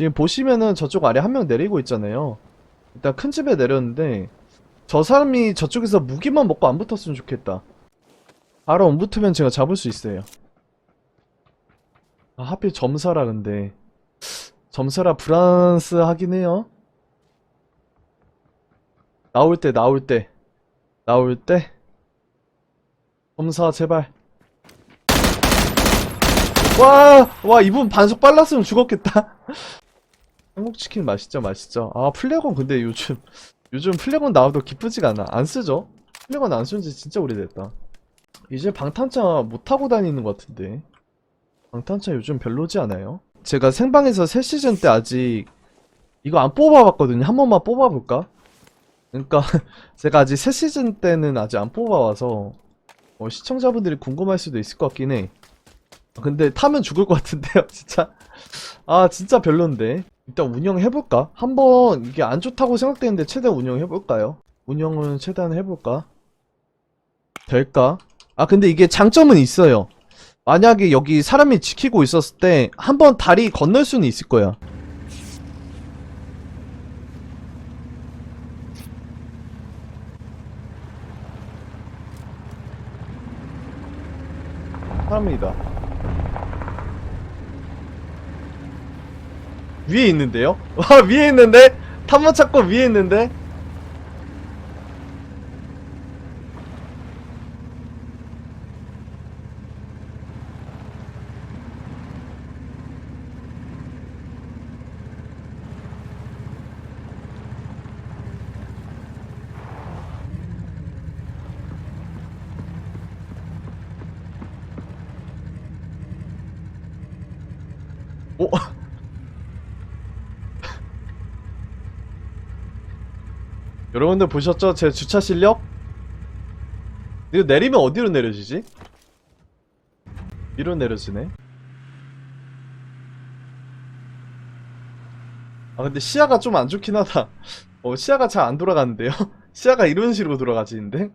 지금 보시면은 저쪽 아래 한 명 내리고 있잖아요. 일단 큰 집에 내렸는데 저 사람이 저쪽에서 무기만 먹고 안 붙었으면 좋겠다. 바로 안 붙으면 제가 잡을 수 있어요. 아, 하필 점사라 근데 점사라 브란스 하긴 해요. 나올 때 나올 때 나올 때 점사 제발 와, 와, 이분 반속 빨랐으면 죽었겠다. 한국치킨 맛있죠, 맛있죠. 아, 플래곤 근데 요즘, 요즘 플래곤 나와도 기쁘지가 않아. 안 쓰죠? 플래곤 안 쓴지 진짜 오래됐다. 이제 방탄차 못 타고 다니는 것 같은데. 방탄차 요즘 별로지 않아요? 제가 생방에서 새 시즌 때 아직 이거 안 뽑아봤거든요. 한 번만 뽑아볼까? 그러니까 제가 아직 새 시즌 때는 아직 안 뽑아와서 어, 시청자분들이 궁금할 수도 있을 것 같긴 해. 아, 근데 타면 죽을 것 같은데요, 진짜. 아, 진짜 별론데. 일단 운영해볼까? 한번 이게 안 좋다고 생각되는데 최대한 운영해볼까요? 운영은 최대한 해볼까? 될까? 아, 근데 이게 장점은 있어요. 만약에 여기 사람이 지키고 있었을 때 한 번 다리 건널 수는 있을 거야. 사람이다. 위에 있는데요? 와 위에 있는데? 탐만 찾고 위에 있는데? 오 여러분들 보셨죠? 제 주차 실력? 이거 내리면 어디로 내려지지? 위로 내려지네. 아 근데 시야가 좀 안 좋긴 하다. 어 시야가 잘 안 돌아가는데요? 시야가 이런 식으로 돌아가지는데?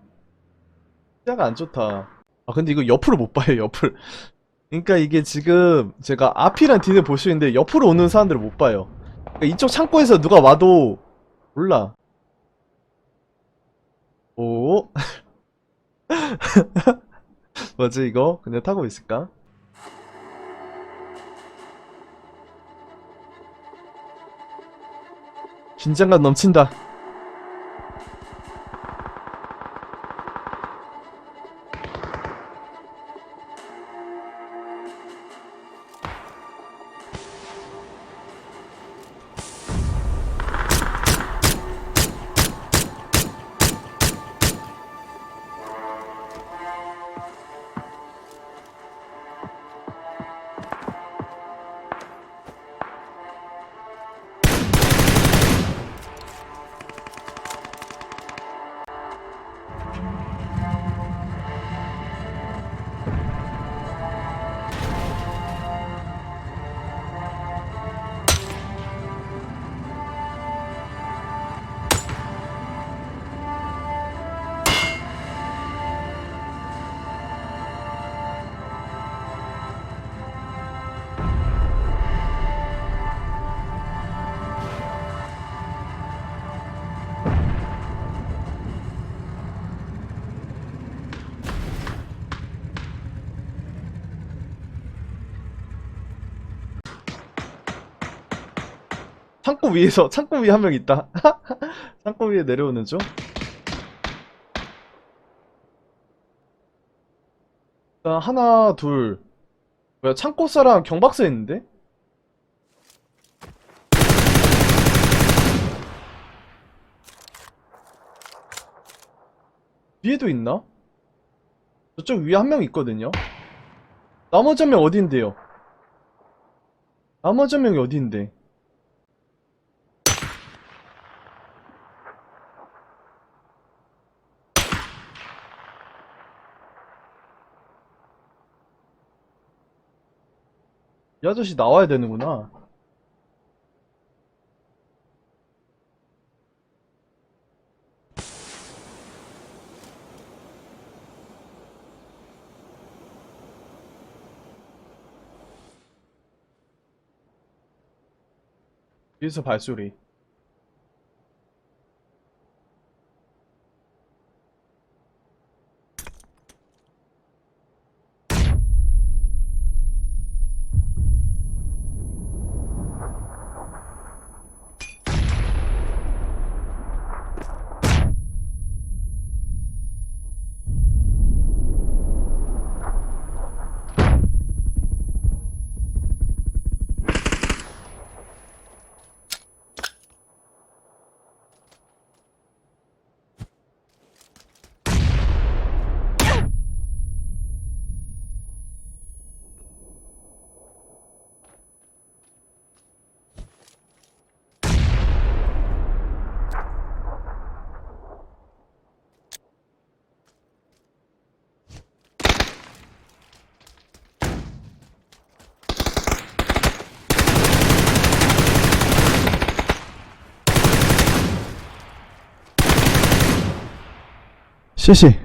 시야가 안 좋다. 아 근데 이거 옆으로 못 봐요 옆을. 그러니까 이게 지금 제가 앞이랑 뒤를 볼수 있는데 옆으로 오는 사람들을 못 봐요. 그러니까 이쪽 창고에서 누가 와도 몰라. 오. 뭐지 이거? 그냥 타고 있을까? 긴장감 넘친다. 창고 위에서 창고 위에 한 명 있다. 창고 위에 내려오는 중. 하나 둘. 뭐야 창고 사람 경박사 있는데? 위에도 있나? 저쪽 위에 한 명 있거든요. 나머지 한 명 어딘데요? 나머지 한 명이 어딘데? 이 아저씨 나와야 되는구나. 뒤에서 발소리. 시시